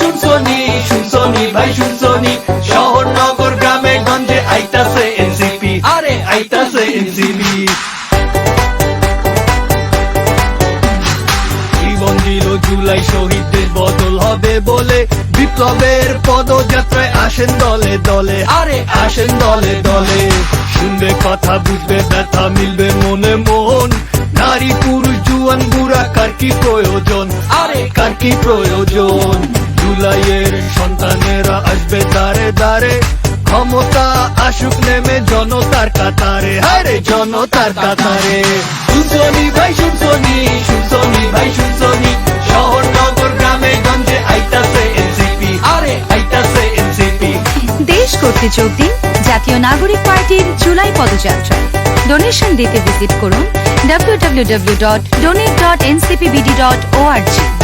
শুনছনি শুনছনি ভাই, শুনছনি। শহর নগর গ্রামে গঞ্জে আইতাছে এনসিপি। আরে, আইতাছে এনসিপি। জীবন দিল জুলাই, শহীদদের বদল হবে বলে। বিপ্লবের পদযাত্রায় আসেন দলে দলে। আরে, আসেন দলে দলে। শুনবে কথা, বুঝবে ব্যথা, মিলবে মনে মন। নারী, পুরুষ, জুয়ান, বুড়া, কার কি প্রয়োজন? আরে, কার কি প্রয়োজন? জুলাইয়ের সন্তানেরা আসবে দাঁড়ে দাঁড়ে ক্ষমতা আসুক নেমে জনতার কাতারে। হারে জনতার কাতারে। শুনছনি ভাই শুনছনি শুনছনি ভাই শুনছনি শহর নগর গ্রামে গঞ্জে আইতাছে এনসিপি। আরে, আইতাছে এনসিপি। দেশ করতে যোগ দিন জাতীয় নাগরিক পার্টির জুলাই পদযাত্রায় ডোনেশন দিতে ভিজিট করুন www.donate.ncpbd.org